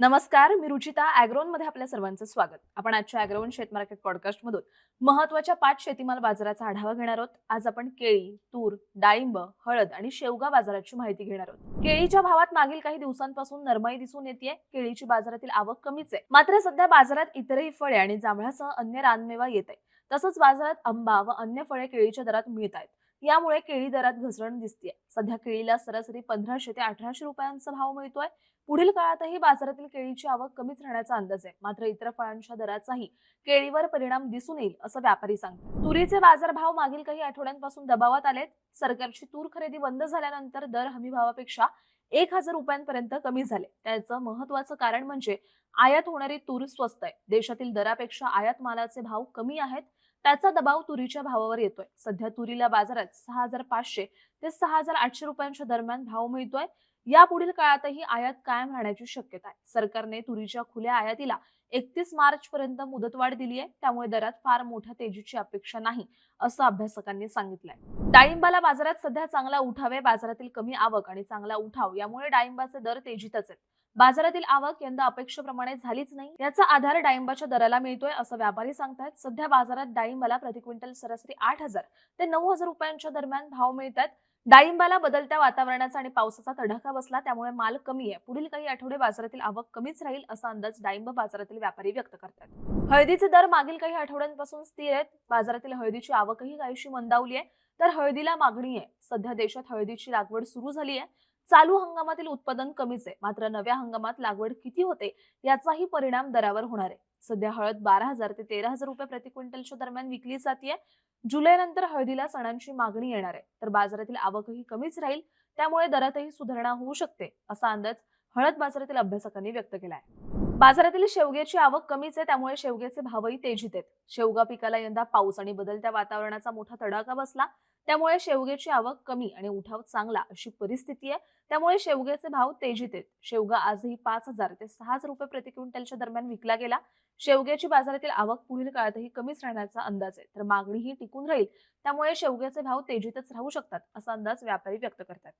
नमस्कार मी रुचिता अॅग्रोनमध्ये आपल्या सर्वांचं स्वागत. आपण आजच्या अॅग्रोन शेत मार्केट पॉडकास्ट मधून महत्त्वाच्या पाच शेतीमाल बाजाराचा आढावा घेणार आहोत. आज आपण केळी तूर डाळिंब हळद आणि शेवगा बाजाराची माहिती घेणार आहोत. केळीच्या भावात मागील काही दिवसांपासून नरमाई दिसून येते केळीची बाजारातील आवक कमीच आहे. मात्र सध्या बाजारात इतरही फळे आणि जांभळासह अन्य रानमेवा येत आहे तसंच बाजारात आंबा व अन्य फळे केळीच्या दरात मिळत आहेत. यामुळे केळी दरात घसरण दिसते सध्या केळीला सरासरी पंधराशे ते अठराशे रुपयांचा भाव मिळतोय. पुढील काळातही बाजारातील केळीची आवक कमीच राहण्याचा अंदाज आहे. मात्र इतर फळांच्या दराचाही केळीवर परिणाम दिसून येईल असं व्यापारी सांगतात. तुरीचे बाजारभाव मागील काही आठवड्यांपासून दबावात आलेत. सरकारची तूर खरेदी बंद झाल्यानंतर दर हमी भावापेक्षा एक हजार रुपयांपर्यंत कमी झाले. त्याचं महत्वाचं कारण म्हणजे आयात होणारी तूर स्वस्त आहे. देशातील दरापेक्षा आयात मालाचे भाव कमी आहेत. त्याचा दबाव तुरीच्या भावावर येतोय. सध्या तुरीला बाजारात सहा हजार पाचशे ते सहा हजार आठशे रुपयांच्या दरम्यान भाव मिळतोय. या पुढील काळातही आयात कायम राहण्याची शक्यता आहे. सरकारने तुरीच्या खुल्या आयातीला एकतीस मार्च पर्यंत मुदतवाढ दिली आहे. त्यामुळे दरात फार मोठ्या तेजीची अपेक्षा नाही असं अभ्यासकांनी सांगितलंय. डाळिंबाला बाजारात सध्या चांगला उठाव आहे. बाजारातील कमी आवक आणि चांगला उठाव यामुळे डाळिंबाचे दर तेजीतच आहेत. बाजारातील आवक यंदा अपेक्षेप्रमाणे झालीच नाही. याचा आधार डाळिंबाच्या दराला मिळतोय असं व्यापारी सांगतात. सध्या बाजारात डाळिंबाला प्रति क्विंटल सरासरी आठ हजार ते नऊ हजार रुपयांच्या दरम्यान भाव मिळतात. डाळिंबाला बदलत्या वातावरणाचा आणि पावसाचा तडाखा बसला त्यामुळे माल कमी आहे. पुढील काही आठवडे बाजारातील आवक कमीच राहील असा अंदाज डाळिंब बाजारातील व्यापारी व्यक्त करतात. हळदीचे दर मागील काही आठवड्यांपासून स्थिर आहेत. बाजारातील हळदीची आवकही काहीशी मंदावली आहे. तर हळदीला मागणी आहे. सध्या देशात हळदीची लागवड सुरू झाली आहे. चालू हंगामातील उत्पादन कमीच आहे. मात्र नव्या हंगामात लागवड किती होते याचाही परिणाम दरावर होणार आहे. सध्या हळद बारा हजार ते तेरा हजार रुपये प्रति क्विंटलच्या दरम्यान विकली जाते जुलै नंतर हळदीला सणांची मागणी येणार आहे. तर बाजारातील आवकही कमीच राहील. त्यामुळे दरातही सुधारणा होऊ शकते असा अंदाज हळद बाजारातील अभ्यासकांनी व्यक्त केला आहे. बाजारातील शेवग्याची आवक कमीच आहे. त्यामुळे शेवग्याचे भावही तेजीत आहेत. शेवगा पिकाला यंदा पाऊस आणि बदलत्या वातावरणाचा मोठा तडाखा बसला. त्यामुळे शेवग्याची आवक कमी आणि उठाव चांगला अशी परिस्थिती आहे. त्यामुळे शेवग्याचे भाव तेजीत आहेत. शेवगा आजही पाच हजार ते सहा हजार रुपये प्रति क्विंटलच्या दरम्यान विकला गेला. शेवग्याची बाजारातील आवक पुढील काळातही कमीच राहण्याचा अंदाज आहे. तर मागणीही टिकून राहील. त्यामुळे शेवग्याचे भाव तेजीतच राहू शकतात असा अंदाज व्यापारी व्यक्त करतात.